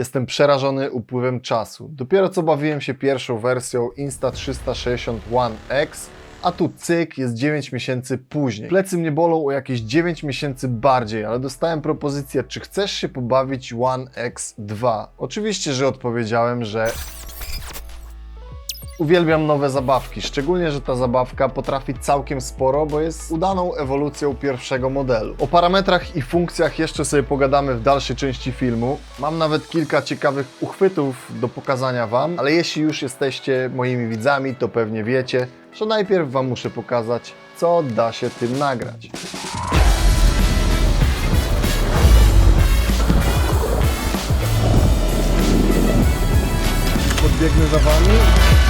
Jestem przerażony upływem czasu. Dopiero co bawiłem się pierwszą wersją Insta360 One X, a tu cyk jest 9 miesięcy później. Plecy mnie bolą o jakieś 9 miesięcy bardziej, ale dostałem propozycję, czy chcesz się pobawić One X2? Oczywiście, że odpowiedziałem, że Uwielbiam nowe zabawki, szczególnie, że ta zabawka potrafi całkiem sporo, bo jest udaną ewolucją pierwszego modelu. O parametrach i funkcjach jeszcze sobie pogadamy w dalszej części filmu. Mam nawet kilka ciekawych uchwytów do pokazania Wam, ale jeśli już jesteście moimi widzami, to pewnie wiecie, że najpierw Wam muszę pokazać, co da się tym nagrać. Podbiegnę za Wami.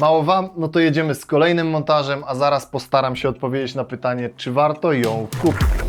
Mało Wam? No to jedziemy z kolejnym montażem, a zaraz postaram się odpowiedzieć na pytanie, czy warto ją kupić.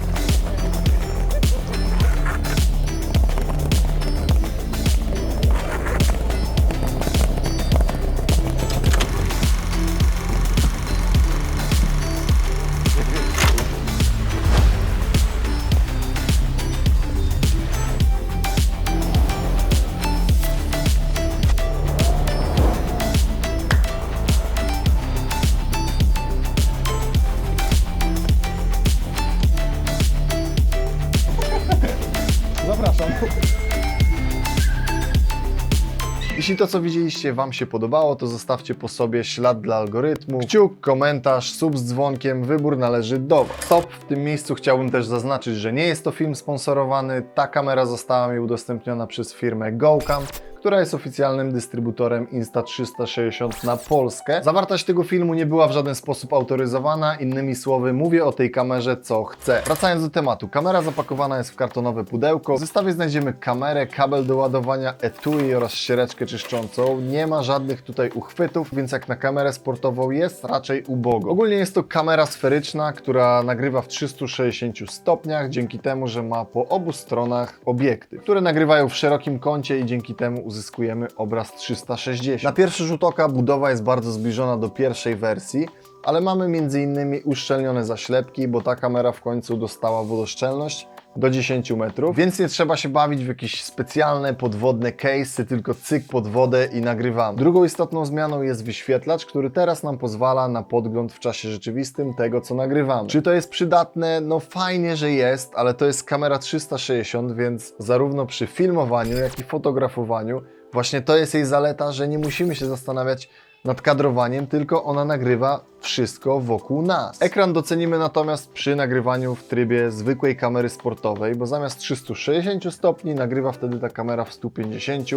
To, co widzieliście, Wam się podobało, to zostawcie po sobie ślad dla algorytmu, kciuk, komentarz, sub z dzwonkiem, wybór należy do Was. Stop, w tym miejscu chciałbym też zaznaczyć, że nie jest to film sponsorowany. Ta kamera została mi udostępniona przez firmę GoCam, która jest oficjalnym dystrybutorem Insta360 na Polskę. Zawartość tego filmu nie była w żaden sposób autoryzowana, innymi słowy mówię o tej kamerze co chcę. Wracając do tematu, kamera zapakowana jest w kartonowe pudełko. W zestawie znajdziemy kamerę, kabel do ładowania, etui oraz ściereczkę czyszczącą. Nie ma żadnych tutaj uchwytów, więc jak na kamerę sportową jest raczej ubogo. Ogólnie jest to kamera sferyczna, która nagrywa w 360 stopniach, dzięki temu, że ma po obu stronach obiektyw, które nagrywają w szerokim kącie i dzięki temu uzyskujemy obraz 360. Na pierwszy rzut oka budowa jest bardzo zbliżona do pierwszej wersji, ale mamy m.in. uszczelnione zaślepki, bo ta kamera w końcu dostała wodoszczelność do 10 metrów, więc nie trzeba się bawić w jakieś specjalne podwodne case'y, tylko cyk pod wodę i nagrywamy. Drugą istotną zmianą jest wyświetlacz, który teraz nam pozwala na podgląd w czasie rzeczywistym tego, co nagrywamy. Czy to jest przydatne? No fajnie, że jest, ale to jest kamera 360, więc zarówno przy filmowaniu, jak i fotografowaniu właśnie to jest jej zaleta, że nie musimy się zastanawiać nad kadrowaniem, tylko ona nagrywa wszystko wokół nas. Ekran docenimy natomiast przy nagrywaniu w trybie zwykłej kamery sportowej, bo zamiast 360 stopni nagrywa wtedy ta kamera w 150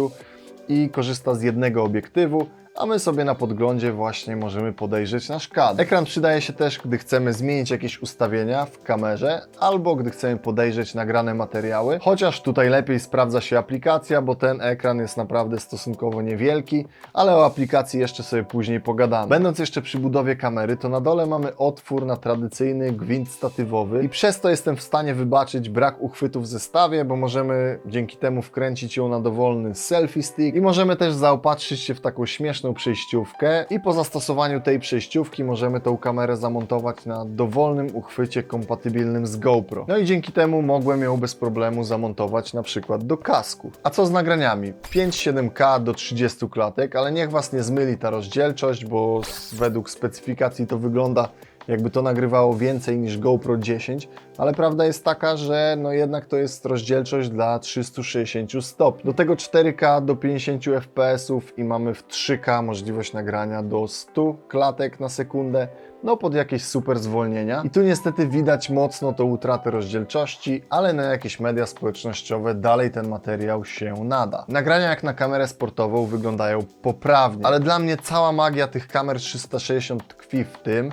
i korzysta z jednego obiektywu, a my sobie na podglądzie właśnie możemy podejrzeć nasz kadr. Ekran przydaje się też, gdy chcemy zmienić jakieś ustawienia w kamerze, albo gdy chcemy podejrzeć nagrane materiały, chociaż tutaj lepiej sprawdza się aplikacja, bo ten ekran jest naprawdę stosunkowo niewielki, ale o aplikacji jeszcze sobie później pogadamy. Będąc jeszcze przy budowie kamery, to na dole mamy otwór na tradycyjny gwint statywowy i przez to jestem w stanie wybaczyć brak uchwytów w zestawie, bo możemy dzięki temu wkręcić ją na dowolny selfie stick i możemy też zaopatrzyć się w taką śmieszną przejściówkę i po zastosowaniu tej przejściówki możemy tą kamerę zamontować na dowolnym uchwycie kompatybilnym z GoPro. No i dzięki temu mogłem ją bez problemu zamontować na przykład do kasku. A co z nagraniami? 5-7K do 30 klatek, ale niech Was nie zmyli ta rozdzielczość, bo według specyfikacji to wygląda jakby to nagrywało więcej niż GoPro 10, ale prawda jest taka, że no jednak to jest rozdzielczość dla 360 stopni. Do tego 4K do 50 fps i mamy w 3K możliwość nagrania do 100 klatek na sekundę, no pod jakieś super zwolnienia. I tu niestety widać mocno tą utratę rozdzielczości, ale na jakieś media społecznościowe dalej ten materiał się nada. Nagrania jak na kamerę sportową wyglądają poprawnie, ale dla mnie cała magia tych kamer 360 tkwi w tym,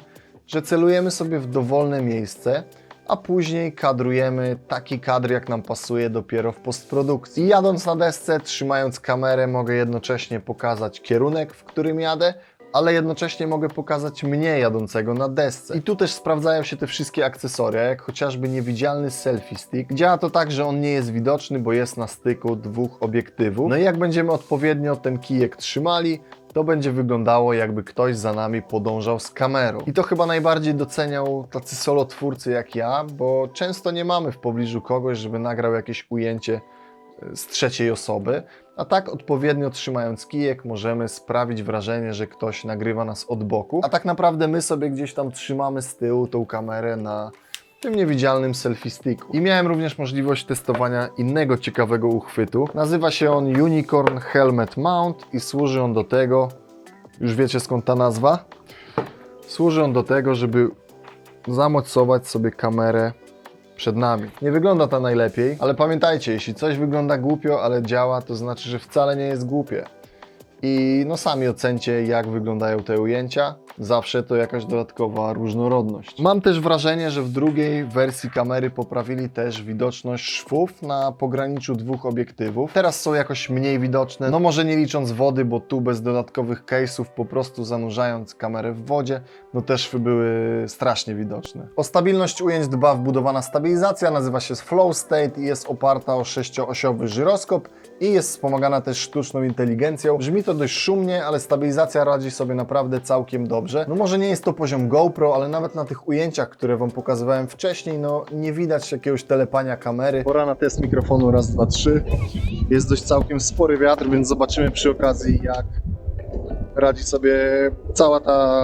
że celujemy sobie w dowolne miejsce, a później kadrujemy taki kadr, jak nam pasuje dopiero w postprodukcji. Jadąc na desce, trzymając kamerę, mogę jednocześnie pokazać kierunek, w którym jadę, ale jednocześnie mogę pokazać mnie jadącego na desce. I tu też sprawdzają się te wszystkie akcesoria, jak chociażby niewidzialny selfie stick. Działa to tak, że on nie jest widoczny, bo jest na styku dwóch obiektywów. No i jak będziemy odpowiednio ten kijek trzymali, to będzie wyglądało jakby ktoś za nami podążał z kamerą. I to chyba najbardziej doceniał tacy solotwórcy jak ja, bo często nie mamy w pobliżu kogoś, żeby nagrał jakieś ujęcie e, z trzeciej osoby, a tak odpowiednio trzymając kijek możemy sprawić wrażenie, że ktoś nagrywa nas od boku, a tak naprawdę my sobie gdzieś tam trzymamy z tyłu tą kamerę na tym niewidzialnym selfie sticku. I miałem również możliwość testowania innego ciekawego uchwytu. Nazywa się on Unicorn Helmet Mount i służy on do tego, już wiecie skąd ta nazwa? Służy on do tego, żeby zamocować sobie kamerę przed nami. Nie wygląda to najlepiej, ale pamiętajcie, jeśli coś wygląda głupio, ale działa, to znaczy, że wcale nie jest głupie. I no sami ocencie, jak wyglądają te ujęcia. Zawsze to jakaś dodatkowa różnorodność. Mam też wrażenie, że w drugiej wersji kamery poprawili też widoczność szwów na pograniczu dwóch obiektywów. Teraz są jakoś mniej widoczne, no może nie licząc wody, bo tu bez dodatkowych case'ów, po prostu zanurzając kamerę w wodzie, no te szwy były strasznie widoczne. O stabilność ujęć dba wbudowana stabilizacja, nazywa się Flow State i jest oparta o sześcioosiowy żyroskop i jest wspomagana też sztuczną inteligencją. Brzmi to dość szumnie, ale stabilizacja radzi sobie naprawdę całkiem dobrze. No może nie jest to poziom GoPro, ale nawet na tych ujęciach, które Wam pokazywałem wcześniej, no nie widać jakiegoś telepania kamery. Pora na test mikrofonu raz, dwa, trzy. Jest dość całkiem spory wiatr, więc zobaczymy przy okazji jak radzi sobie cała ta,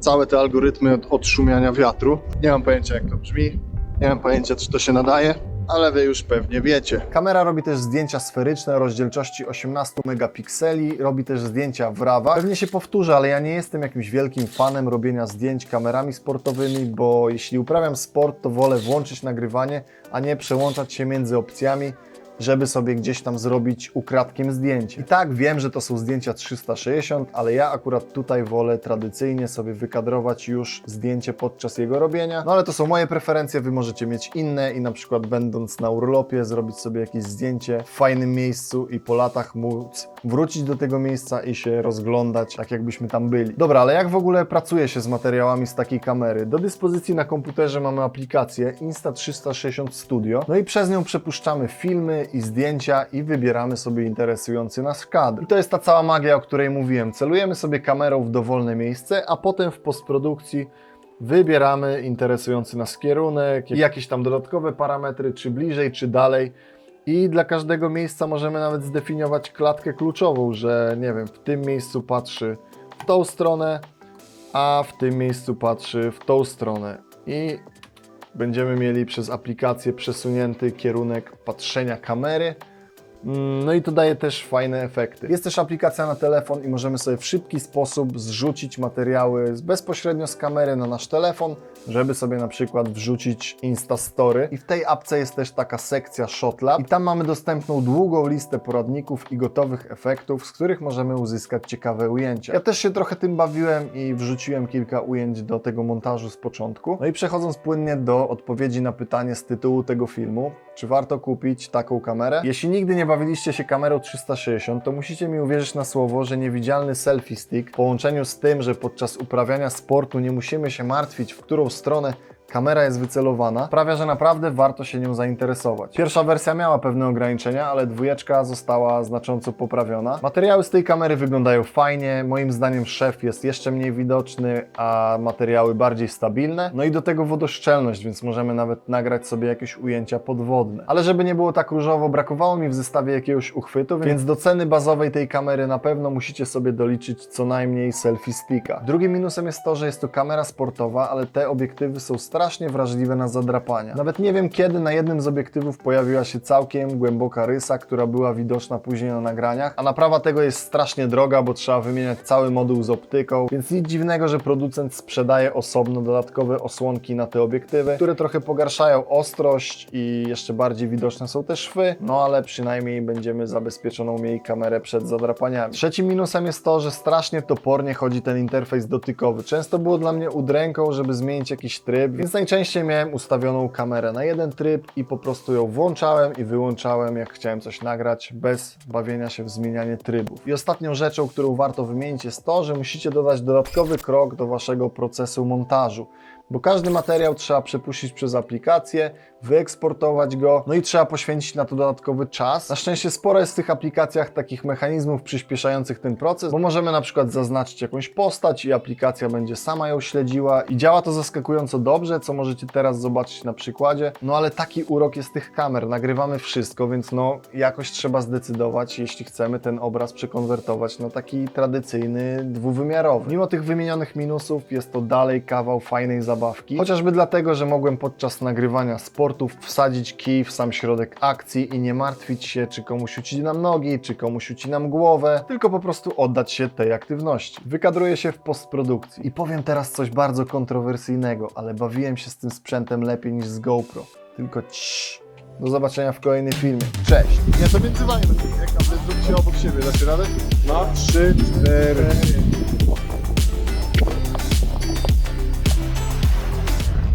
całe te algorytmy od odszumiania wiatru. Nie mam pojęcia jak to brzmi, nie mam pojęcia czy to się nadaje, ale wy już pewnie wiecie. Kamera robi też zdjęcia sferyczne o rozdzielczości 18 megapikseli, robi też zdjęcia w RAWach. Pewnie się powtórzę, ale ja nie jestem jakimś wielkim fanem robienia zdjęć kamerami sportowymi, bo jeśli uprawiam sport, to wolę włączyć nagrywanie, a nie przełączać się między opcjami żeby sobie gdzieś tam zrobić ukradkiem zdjęcie. I tak wiem, że to są zdjęcia 360, ale ja akurat tutaj wolę tradycyjnie sobie wykadrować już zdjęcie podczas jego robienia. No ale to są moje preferencje, wy możecie mieć inne i na przykład będąc na urlopie zrobić sobie jakieś zdjęcie w fajnym miejscu i po latach móc wrócić do tego miejsca i się rozglądać tak jakbyśmy tam byli. Dobra, ale jak w ogóle pracuje się z materiałami z takiej kamery? Do dyspozycji na komputerze mamy aplikację Insta360 Studio, no i przez nią przepuszczamy filmy i zdjęcia i wybieramy sobie interesujący nas kadr. I to jest ta cała magia, o której mówiłem. Celujemy sobie kamerą w dowolne miejsce, a potem w postprodukcji wybieramy interesujący nas kierunek, jakieś tam dodatkowe parametry, czy bliżej, czy dalej. I dla każdego miejsca możemy nawet zdefiniować klatkę kluczową, że nie wiem, w tym miejscu patrzy w tą stronę, a w tym miejscu patrzy w tą stronę. I będziemy mieli przez aplikację przesunięty kierunek patrzenia kamery. Mm, No i to daje też fajne efekty. Jest też aplikacja na telefon i możemy sobie w szybki sposób zrzucić materiały bezpośrednio z kamery na nasz telefon, żeby sobie na przykład wrzucić Instastory. I w tej apce jest też taka sekcja ShotLab i tam mamy dostępną długą listę poradników i gotowych efektów, z których możemy uzyskać ciekawe ujęcia. Ja też się trochę tym bawiłem i wrzuciłem kilka ujęć do tego montażu z początku. No i przechodząc płynnie do odpowiedzi na pytanie z tytułu tego filmu, czy warto kupić taką kamerę? Jeśli nigdy nie bawiliście się kamerą 360, to musicie mi uwierzyć na słowo, że niewidzialny selfie stick w połączeniu z tym, że podczas uprawiania sportu nie musimy się martwić, w którą stronę kamera jest wycelowana, sprawia, że naprawdę warto się nią zainteresować. Pierwsza wersja miała pewne ograniczenia, ale dwójeczka została znacząco poprawiona. Materiały z tej kamery wyglądają fajnie, moim zdaniem szef jest jeszcze mniej widoczny, a materiały bardziej stabilne. No i do tego wodoszczelność, więc możemy nawet nagrać sobie jakieś ujęcia podwodne. Ale żeby nie było tak różowo, brakowało mi w zestawie jakiegoś uchwytu, więc do ceny bazowej tej kamery na pewno musicie sobie doliczyć co najmniej selfie sticka. Drugim minusem jest to, że jest to kamera sportowa, ale te obiektywy są strasznie wrażliwe na zadrapania. Nawet nie wiem kiedy na jednym z obiektywów pojawiła się całkiem głęboka rysa, która była widoczna później na nagraniach, a naprawa tego jest strasznie droga, bo trzeba wymieniać cały moduł z optyką, więc nic dziwnego, że producent sprzedaje osobno dodatkowe osłonki na te obiektywy, które trochę pogarszają ostrość i jeszcze bardziej widoczne są te szwy, no ale przynajmniej będziemy zabezpieczoną mieli kamerę przed zadrapaniami. Trzecim minusem jest to, że strasznie topornie chodzi ten interfejs dotykowy. Często było dla mnie udręką, żeby zmienić jakiś tryb, więc najczęściej miałem ustawioną kamerę na jeden tryb i po prostu ją włączałem i wyłączałem, jak chciałem coś nagrać, bez bawienia się w zmienianie trybów. I ostatnią rzeczą, którą warto wymienić jest to, że musicie dodać dodatkowy krok do waszego procesu montażu bo każdy materiał trzeba przepuścić przez aplikację, wyeksportować go, no i trzeba poświęcić na to dodatkowy czas. Na szczęście sporo jest w tych aplikacjach takich mechanizmów przyspieszających ten proces, bo możemy na przykład zaznaczyć jakąś postać i aplikacja będzie sama ją śledziła i działa to zaskakująco dobrze, co możecie teraz zobaczyć na przykładzie. No ale taki urok jest tych kamer, nagrywamy wszystko, więc no jakoś trzeba zdecydować, jeśli chcemy ten obraz przekonwertować na taki tradycyjny, dwuwymiarowy. Mimo tych wymienionych minusów jest to dalej kawał fajnej zabawki, chociażby dlatego, że mogłem podczas nagrywania sportów wsadzić kij w sam środek akcji i nie martwić się, czy komuś ucinam nogi, czy komuś ucinam głowę, tylko po prostu oddać się tej aktywności. Wykadruję się w postprodukcji. I powiem teraz coś bardzo kontrowersyjnego, ale bawiłem się z tym sprzętem lepiej niż z GoPro. Tylko ciii. Do zobaczenia w kolejnym filmie. Cześć! Nie, wami będzie, jak wy zróbcie obok siebie, dacie radę? No, trzy, cztery.